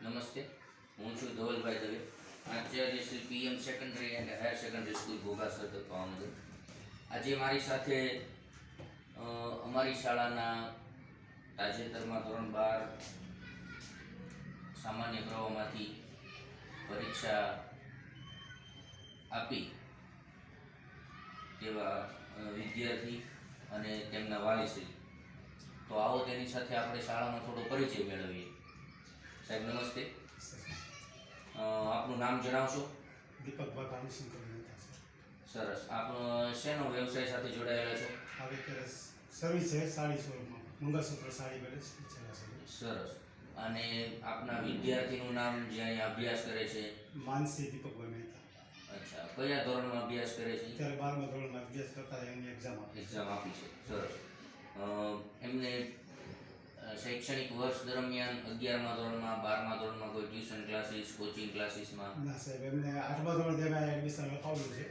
નમસ્તે, હું છું Dhavalbhai Dave. Acharya Shri PM secondary and higher secondary school Bhogasar sir Bhavnagar આજે મારી સાથે અમારી શાળાના તાજેતરમાં ધોરણ બાર સામાન્ય પ્રવાહમાંથી પરીક્ષા આપી તેવા વિદ્યાર્થી અને તેમના વાલીશ્રી. તો આવો તેની સાથે આપણે શાળાનો થોડો પરિચય મેળવીએ. સાહેબ નમસ્તે. આપનું નામ જણાવશો? દીપકભાઈ ભાનુશંકર મહેતા સરસ. આપ શેનો વ્યવસાય સાથે જોડાયેલા છો? હવે અત્યારે સર્વિસ છે સાડી શોરૂમમાં મંગળસૂત્ર સાડી સર્વિસ સરસ. અને આપના વિદ્યાર્થીનું નામ જે અહીંયા અભ્યાસ કરે છે? માનસી દીપકભાઈ મહેતા. અચ્છા. કયા ધોરણમાં અભ્યાસ કરે છે? અત્યારે બારમા ધોરણમાં અભ્યાસ કરતા એમની એક્ઝામ આપી એક્ઝામ આપી છે. સરસ. એમને શૈક્ષણિક વર્ષ દરમિયાન અગિયારમા ધોરણમાં બારમા ધોરણમાં કોઈ ટ્યુશન ક્લાસીસ કોચિંગ ક્લાસીસમાં? ના સાહેબ એમને આઠમા ધોરણ તેમાં એડમિશન લખાવ્યું છે.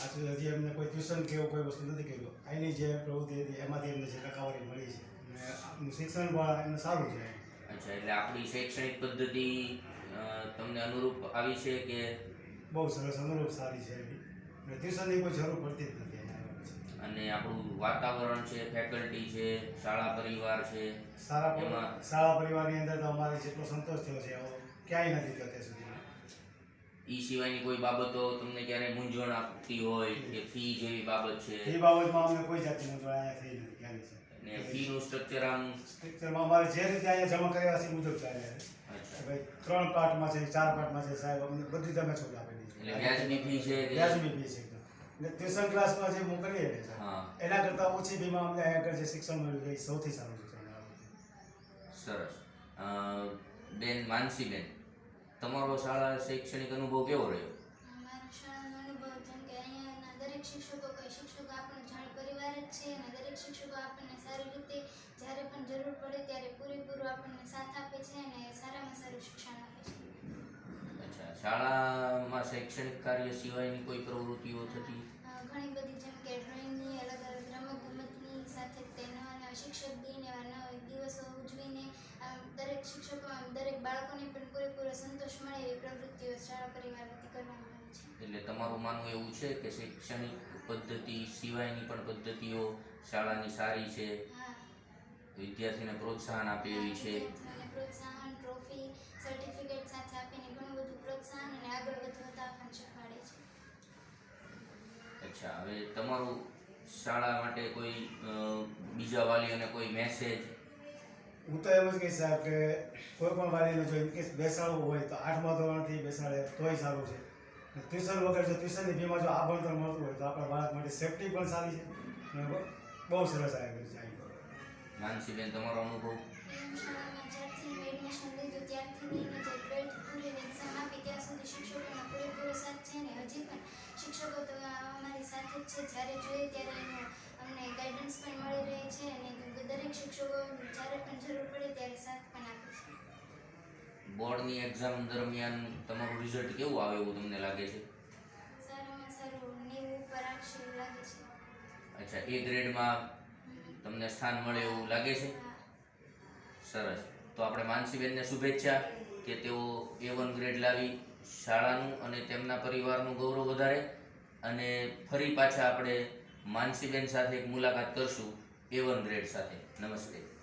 આજ સુધી હજી એમને કોઈ ટ્યુશન કે એવું કોઈ વસ્તુ નથી કર્યું. અહીંની જે પ્રવૃત્તિ હતી એમાંથી એમને જે ટકાવારી મળી છે. અને આપનું શિક્ષણ પણ એમને સારું છે. અચ્છા એટલે આપણી શૈક્ષણિક પદ્ધતિ તમને અનુરૂપ આવી છે કે બહુ સરસ અનુરૂપ સારી છે અને ટ્યુશનની કોઈ જરૂર પડતી જ નથી. અને આપણું વાતાવરણ છે ફેકલ્ટી છે શાળા પરિવાર છે સારા એમાં- સારા પરિવારની અંદર તો અમારે જેટલો સંતોષ થયો છે એવો ક્યાંય નથી થયો અત્યાર સુધી ઈ સિવાયની કોઈ બાબતો તમને ક્યારે મૂંઝવણ આપતી હોય કે ફી જેવી બાબત છે? એ બાબતમાં અમને કોઈ જાતની મૂંઝવણ અહીંયા થઈ નથી ક્યારે છે. અને ફીનું સ્ટ્રક્ચર આમ સ્ટ્રક્ચરમાં અમારે જે રીતે અહીંયા જમા કર્યા છે મુજબ ચાલે છે. ભાઈ ત્રણ પાર્ટમાં છે ચાર પાર્ટમાં છે સાહેબ અમને બધી તમે છૂટ આપી દીધી એટલે વ્યાજબી ફી છે વ્યાજની વ્યાજબી ફી છે એટલે ટ્યુશન ક્લાસમાં જે મોકલીએ ને હા. એના કરતાં ઓછી ફીમાં અમને અહીંયા આગળ જે શિક્ષણ મળ્યું છે એ સૌથી સારું શિક્ષણ છે. સરસ. અ, બેન માનસીબેન તમારો શાળા શૈક્ષણિક અનુભવ કેવો રહ્યો? મારા શાળાનો અનુભવ જેમ કે અહીંયાના દરેક શિક્ષકો કઈ શિક્ષકો આપણને જાણ પરિવાર જ છે અને દરેક શિક્ષકો આપણને સારી રીતે જ્યારે પણ જરૂર પડે ત્યારે પૂરેપૂરો આપણને સાથ આપે છે અને સારામાં સારું શિક્ષણ આપે છે. અચ્છા. શાળામાં શૈક્ષણિક કાર્ય સિવાયની કોઈ પ્રવૃત્તિઓ બાળકોને પણ પૂરેપૂરો સંતોષ મળે એવી પ્રવૃત્તિઓ શાળા પરિવાર વતી કરવામાં આવે છે. એટલે તમારું માનવું એવું છે કે શૈક્ષણિક પદ્ધતિ સિવાયની પણ પદ્ધતિઓ શાળાની સારી છે? વિદ્યાર્થીને પ્રોત્સાહન આપે એવી છે? પ્રોત્સાહન ટ્રોફી સર્ટિફિકેટ સાથે આપીને ઘણું બધું પ્રોત્સાહન અને આગળ વધતા પણ શીખવાડે છે. અચ્છા હવે તમારું શાળા માટે કોઈ બીજા વાલીઓને કોઈ મેસેજ હું તો એમ જ કહીશ સાહેબ કે કોઈ પણ વાલીને જો ઇનકેસ બેસાડવું હોય તો આઠમા ધોરણથી બેસાડે તોય સારું છે. ટ્યુશન વગર જો ટ્યુશનની ફીમાં જો આ ભણતર મળતું હોય તો આપણા બાળક માટે સેફટી પણ સારી છે. અને બહુ સરસ આવ્યું છે. અહીં માનસીબેન તમારો અનુભવ? છે શિક્ષકો તો અમારી સાથે જ છે. જ્યારે જોઈએ ત્યારે એનું અમને ગાઈડન્સ પણ મળી રહે છે અને દરેક શિક્ષકો જ્યારે પણ જરૂર પડે ત્યારે સાથ પણ આપે છે. બોર્ડની એક્ઝામ દરમિયાન તમારું રિઝલ્ટ કેવું આવે એવું તમને લાગે છે? સારામાં સારું નેવું ઉપર આવશે એવું લાગે છે. અચ્છા એ ગ્રેડમાં તમને સ્થાન મળે એવું લાગે છે? સરસ. તો આપણે માનસીબેનને શુભેચ્છા કે તેઓ એ વન ગ્રેડ લાવી શાળાનું અને તેમના પરિવારનું ગૌરવ વધારે અને ફરી પાછા આપણે માનસીબેન સાથે એક મુલાકાત કરશું. એ વન ગ્રેડ સાથે. નમસ્તે.